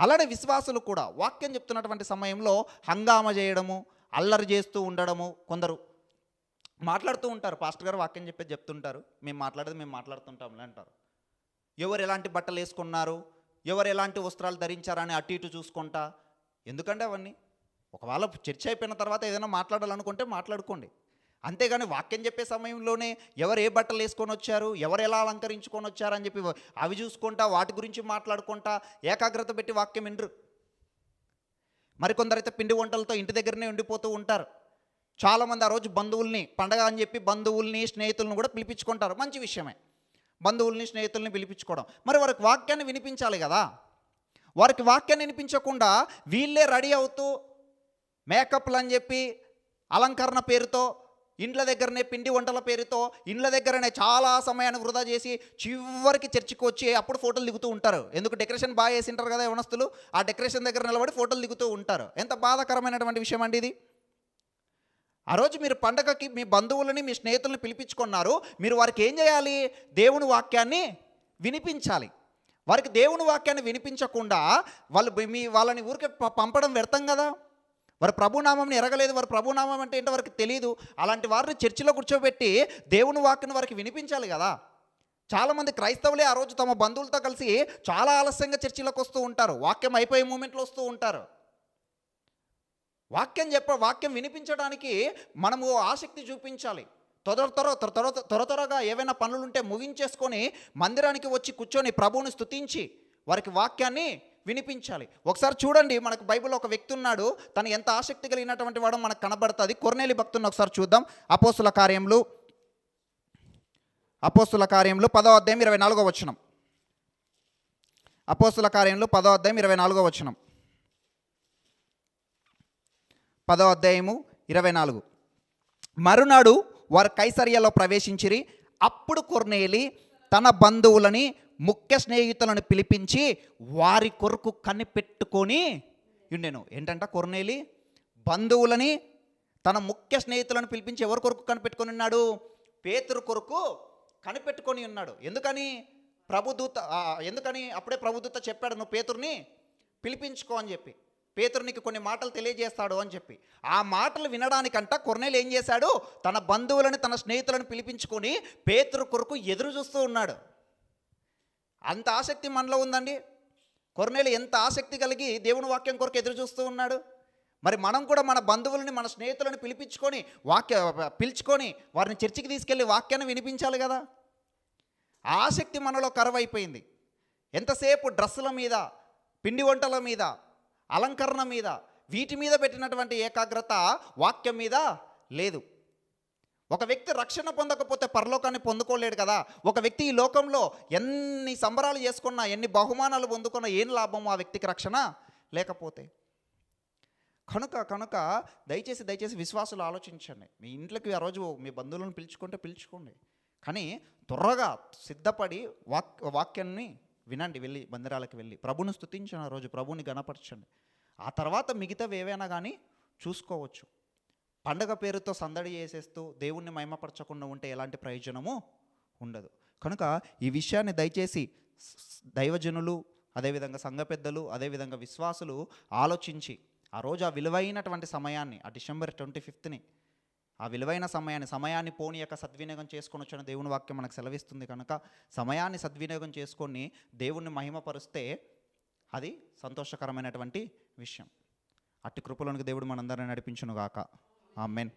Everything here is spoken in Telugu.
అలానే విశ్వాసులు కూడా వాక్యం చెప్తున్నటువంటి సమయంలో హంగామ చేయడము అల్లరి చేస్తూ ఉండడము కొందరు మాట్లాడుతూ ఉంటారు. పాస్టర్ గారు వాక్యం చెప్పేది చెప్తుంటారు. మేము మాట్లాడేది మేము మాట్లాడుతుంటాంలే అంటారు. ఎవరు ఎలాంటి బట్టలు వేసుకున్నారు? ఎవరు ఎలాంటి వస్త్రాలు ధరించారని అటు ఇటు చూసుకుంటా? ఎందుకంటే అవన్నీ? ఒకవేళ చర్చ అయిపోయిన తర్వాత ఏదైనా మాట్లాడాలనుకుంటే మాట్లాడుకోండి. అంతేగాని వాక్యం చెప్పే సమయంలోనే ఎవరు ఏ బట్టలు వేసుకొని వచ్చారు ఎవరు ఎలా అలంకరించుకొని వచ్చారు అని చెప్పి అవి చూసుకుంటా వాటి గురించి మాట్లాడుకుంటా ఏకాగ్రత పెట్టి వాక్యం వినరు. మరికొందరైతే పిండి వంటలతో ఇంటి దగ్గరనే ఉండిపోతూ ఉంటారు. చాలామంది ఆ రోజు బంధువుల్ని పండగ అని చెప్పి బంధువుల్ని స్నేహితులను కూడా పిలిపించుకుంటారు. మంచి విషయమే. బంధువుల్ని స్నేహితుల్ని పిలిపించుకోవడం. మరి వారికి వాక్యాన్ని వినిపించాలి కదా. వారికి వాక్యాన్ని వినిపించకుండా వీళ్ళే రెడీ అవుతూ మేకప్లు అని చెప్పి అలంకరణ పేరుతో ఇండ్ల దగ్గరనే పిండి వంటల పేరుతో ఇండ్ల దగ్గరనే చాలా సమయాన్ని వృధా చేసి చివరికి చర్చికి వచ్చి అప్పుడు ఫోటోలు దిగుతూ ఉంటారు. ఎందుకు డెకరేషన్ బాగా వేసింటారు కదా యవనస్తులు? ఆ డెకరేషన్ దగ్గర నిలబడి ఫోటోలు దిగుతూ ఉంటారు. ఎంత బాధాకరమైనటువంటి విషయం అండి ఇది? ఆ రోజు మీరు పండగకి మీ బంధువులని మీ స్నేహితులను పిలిపించుకున్నారు. మీరు వారికి ఏం చేయాలి? దేవుని వాక్యాన్ని వినిపించాలి. వారికి దేవుని వాక్యాన్ని వినిపించకుండా వాళ్ళు మీ వాళ్ళని ఊరికే పంపడం వ్యర్థం కదా? వారి ప్రభునామంని ఎరగలేదు వారు ప్రభునామం అంటే ఏంటో వారికి తెలియదు అలాంటి వారిని చర్చిలో కూర్చోబెట్టి దేవుని వాక్యను వారికి వినిపించాలి కదా. చాలామంది క్రైస్తవులే ఆ రోజు తమ బంధువులతో కలిసి చాలా ఆలస్యంగా చర్చిలోకి వస్తూ ఉంటారు. వాక్యం అయిపోయే మూమెంట్లో వస్తూ ఉంటారు. వాక్యం చెప్ప వాక్యం వినిపించడానికి మనము ఆసక్తి చూపించాలి. త్వర త్వర త్వర త్వర త్వర త్వరగా ఏవైనా పనులు ఉంటే ముగించేసుకొని మందిరానికి వచ్చి కూర్చొని ప్రభువుని స్తుతించి వారికి వాక్యాన్ని వినిపించాలి. ఒకసారి చూడండి మనకు బైబిల్లో ఒక వ్యక్తి ఉన్నాడు తను ఎంత ఆసక్తి కలిగినటువంటి వాడు మనకు కనబడుతుంది. కొర్నేలి భక్తుని ఒకసారి చూద్దాం. అపోస్తుల కార్యములు అపోస్తుల కార్యములు పదో అధ్యాయం ఇరవై నాలుగో వచనం. అపోస్తుల కార్యంలో పదో అధ్యాయం ఇరవై నాలుగో వచనం. పదో అధ్యాయము ఇరవై నాలుగు. మరునాడు వారు కైసరియలో ప్రవేశించిరి. అప్పుడు కొర్నేలి తన బంధువులని ముఖ్య స్నేహితులను పిలిపించి వారి కొరకు కనిపెట్టుకొని ఉండెను ఏంటంట కొర్నేలి? బంధువులని తన ముఖ్య స్నేహితులను పిలిపించి ఎవరి కొరకు కనిపెట్టుకొని ఉన్నాడు? పేతురు కొరకు కనిపెట్టుకొని ఉన్నాడు. ఎందుకని? ప్రభుదూత ఎందుకని? అప్పుడే ప్రభుదూత చెప్పాడు నువ్వు పేతుర్ని పిలిపించుకో అని చెప్పి. పేతురు నీకు కొన్ని మాటలు తెలియజేస్తాడు అని చెప్పి. ఆ మాటలు వినడానికంట కొర్నేలు ఏం చేశాడు? తన బంధువులను తన స్నేహితులను పిలిపించుకొని పేతురు కొరకు ఎదురు చూస్తూ ఉన్నాడు. అంత ఆసక్తి మనలో ఉందండి. కొరనేలు ఎంత ఆసక్తి కలిగి దేవుని వాక్యం కొరకు ఎదురు చూస్తూ ఉన్నాడు. మరి మనం కూడా మన బంధువులని మన స్నేహితులను పిలిపించుకొని వాక్య పిలుచుకొని వారిని చర్చికి తీసుకెళ్ళి వాక్యాన్ని వినిపించాలి కదా. ఆసక్తి మనలో కరువైపోయింది. ఎంతసేపు డ్రెస్సుల మీద పిండి వంటల మీద అలంకరణ మీద వీటి మీద పెట్టినటువంటి ఏకాగ్రత వాక్యం మీద లేదు. ఒక వ్యక్తి రక్షణ పొందకపోతే పరలోకాన్ని పొందుకోలేడు కదా. ఒక వ్యక్తి ఈ లోకంలో ఎన్ని సంబరాలు చేసుకున్నా ఎన్ని బహుమానాలు పొందుకున్నా ఏం లాభం ఆ వ్యక్తికి రక్షణ? లేకపోతే. కనుక కనుక దయచేసి దయచేసి విశ్వాసులు ఆలోచించండి. మీ ఇంట్లోకి ఆ రోజు మీ బంధువులను పిలుచుకుంటే పిలుచుకోండి. కానీ త్వరగా సిద్ధపడి వాక్ వాక్యాన్ని వినండి వెళ్ళి మందిరాలకు వెళ్ళి. ప్రభుని స్థుతించిన ఆ రోజు ప్రభుని గణపరచండి. ఆ తర్వాత మిగతావి ఏవైనా కానీ చూసుకోవచ్చు. పండగ పేరుతో సందడి చేసేస్తూ దేవుణ్ణి మహిమపరచకుండా ఉంటే ఎలాంటి ప్రయోజనము ఉండదు. కనుక ఈ విషయాన్ని దయచేసి దైవజనులు అదేవిధంగా సంఘ పెద్దలు అదేవిధంగా విశ్వాసులు ఆలోచించి ఆ రోజు ఆ విలువైనటువంటి సమయాన్ని ఆ డిసెంబర్ ట్వంటీ ఫిఫ్త్ని ఆ విలువైన సమయాన్ని సమయాన్ని పోని యొక్క సద్వినియోగం చేసుకొని వచ్చిన దేవుని వాక్యం మనకు సెలవిస్తుంది కనుక సమయాన్ని సద్వినియోగం చేసుకొని దేవుణ్ణి మహిమపరుస్తే అది సంతోషకరమైనటువంటి విషయం. అట్టి కృపలోనికి దేవుడు మనందరిని నడిపించునుగాక. Amen.